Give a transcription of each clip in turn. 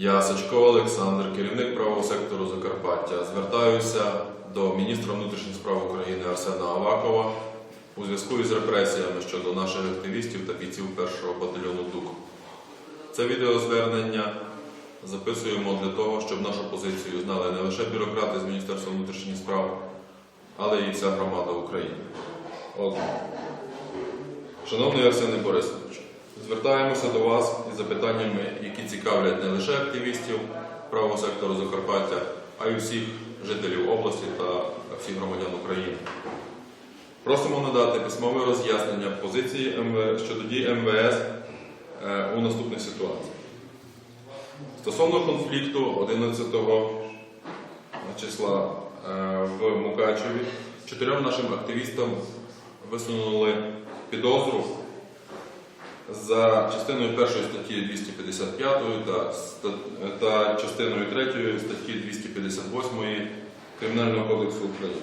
Я Сачко Олександр, керівник правого сектору Закарпаття. Звертаюся до міністра внутрішніх справ України Арсена Авакова у зв'язку із репресіями щодо наших активістів та бійців першого батальйону ДУК. Це відеозвернення записуємо для того, щоб нашу позицію знали не лише бюрократи з Міністерства внутрішніх справ, але і вся громада України. Отже, шановний Арсене Борисович, звертаємося до вас із запитаннями, які цікавлять не лише активістів правого сектору Закарпаття, а й усіх жителів області та всіх громадян України. Просимо надати письмове роз'яснення позиції щодо дій МВС е, у наступних ситуаціях. Стосовно конфлікту 11 числа е, в Мукачеві, чотирьом нашим активістам висунули підозру за частиною першої статті 255 та, частиною 3 статті 258 Кримінального кодексу України.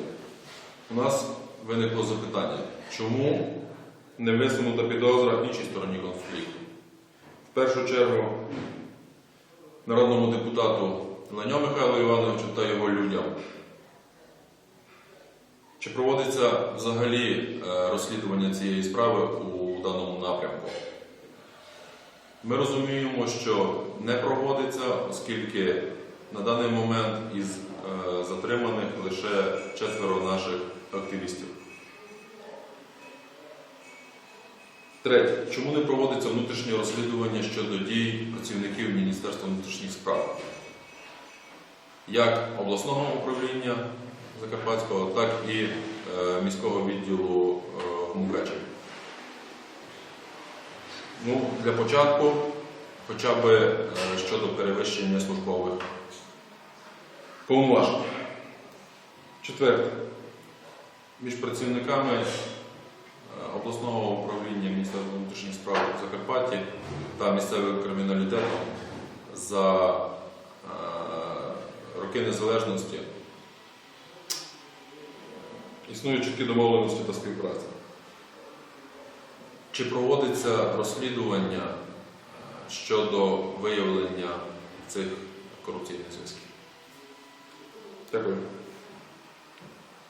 У нас виникло запитання, чому не висунута підозра іншій стороні конфлікту? В першу чергу народному депутату Леньо Михайлу Івановичу та його людям. Чи проводиться взагалі е, розслідування цієї справи у даному напрямку? Ми розуміємо, що не проводиться, оскільки на даний момент із е, затриманих лише четверо наших активістів. Третє. Чому не проводиться внутрішнє розслідування щодо дій працівників Міністерства внутрішніх справ? Як обласного управління Закарпатського, так і е, міського відділу е, в Мукачеві? Ну, для початку, хоча б е, щодо перевищення службових повноважень. Четверте. Між працівниками е, обласного управління Міністерства внутрішніх справ в Закарпатті та місцевим криміналітетом за е, роки незалежності існують чіткі домовленості та співпраця. Чи проводиться розслідування е, щодо виявлення цих корупційних зв'язків? Дякую.